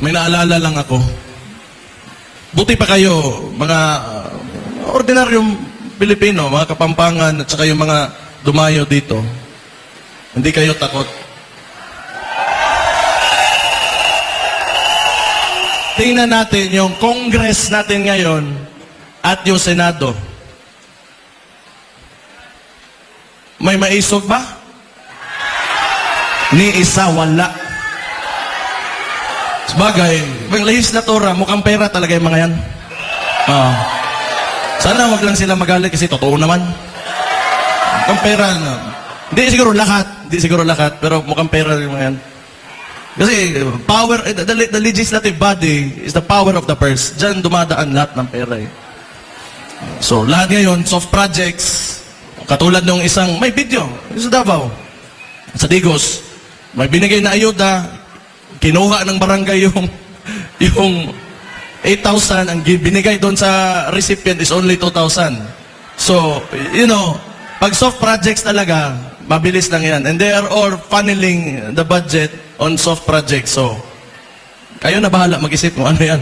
may naalala lang ako. Buti pa kayo, mga uh, ordinaryong Pilipino, mga kapampangan, at saka yung mga dumayo dito. Hindi kayo takot. Tingnan natin yung Congress natin ngayon at yung Senado. May maisog ba? Ni isa wala. Sabagay, yung legislatura, mukhang pera talaga yung mga yan. Oo. Sana wag lang sila magalit kasi totoo naman. Mukhang pera. No. Hindi siguro lahat, hindi siguro lahat, pero mukhang pera yung mga yan. Kasi power, eh, the, the legislative body is the power of the purse. Diyan dumadaan lahat ng pera eh. So, lahat ngayon, soft projects, katulad ng isang, may video, sa Davao, sa Digos, may binigay na ayuda, kinuha ng barangay yung, yung 8,000, ang binigay doon sa recipient is only 2,000. So, you know, pag soft projects talaga, mabilis lang yan. And they are all funneling the budget on soft projects. So, kayo na bahala mag-isip kung ano yan.